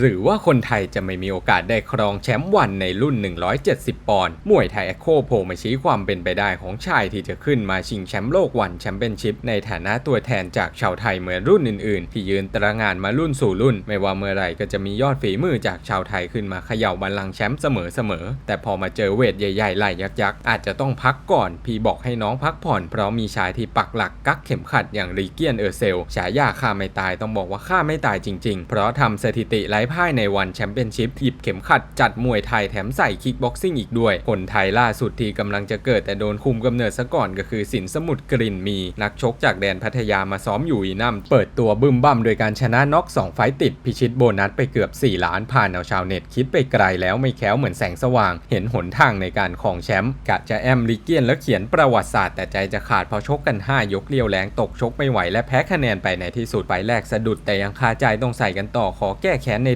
หรือว่าคนไทยจะไม่มีโอกาสได้ครองแชมป์วันในรุ่น 170 ปอนด์ มวยไทยแอคโคโผล่มาชี้ความเป็นไปได้ของชายที่จะขึ้นมาชิงแชมป์โลกวันแชมเปี้ยนชิพในฐานะตัวแทนจากชาวไทยเหมือนรุ่นอื่นๆ ที่ยืนตระงานมารุ่นสู่รุ่น ไม่ว่าเมื่อไหร่ก็จะมียอดฝีมือจากชาวไทยขึ้นมาเขย่าบัลลังก์แชมป์เสมอๆ แต่พอมาเจอเวทใหญ่ๆไหลยักษ์ๆ อาจจะต้องพักก่อน พี่บอกให้น้องพักผ่อน เพราะมีชายที่ปักหลักกักเข็มขัดอย่างรีเกียนเออร์เซล ฉายาฆ่าไม่ตายต้องบอกว่าฆ่าไม่ตายจริง ๆ เพราะทำสถิติไร้พ่ายในวันแชมเปี้ยนชิพหยิบเข็มขัดจัดมวยไทยแถมใส่คิกบ็อกซิ่งอีกด้วย คนไทยล่าสุดที่กำลังจะเกิดแต่โดนคุมกำเนิดซะก่อนก็คือสินสมุทรกลิ่นมี นักชกจากแดนพัทยามาซ้อมอยู่อีนัมเปิดตัวบึ้มบั่มโดยการชนะน็อก2ไฟต์ติดพิชิตโบนัสไปเกือบ 4 ล้านผ่านเอาชาวเน็ตคิดไปไกลแล้วไม่แค้วเหมือนแสงสว่าง เห็นหนทางในการครองแชมป์กะจะแอมลิเกียนแล้วเขียนประวัติศาสตร์แต่ใจจะขาดพอชกกัน 5 ยกเลี้ยวแรงตกชกไม่ไหวและแพ้คะแนนไปในที่สุดไฟล์แรกสะดุดแต่ยังคาใจต้องใส่กันต่อขอแก้แค้นใน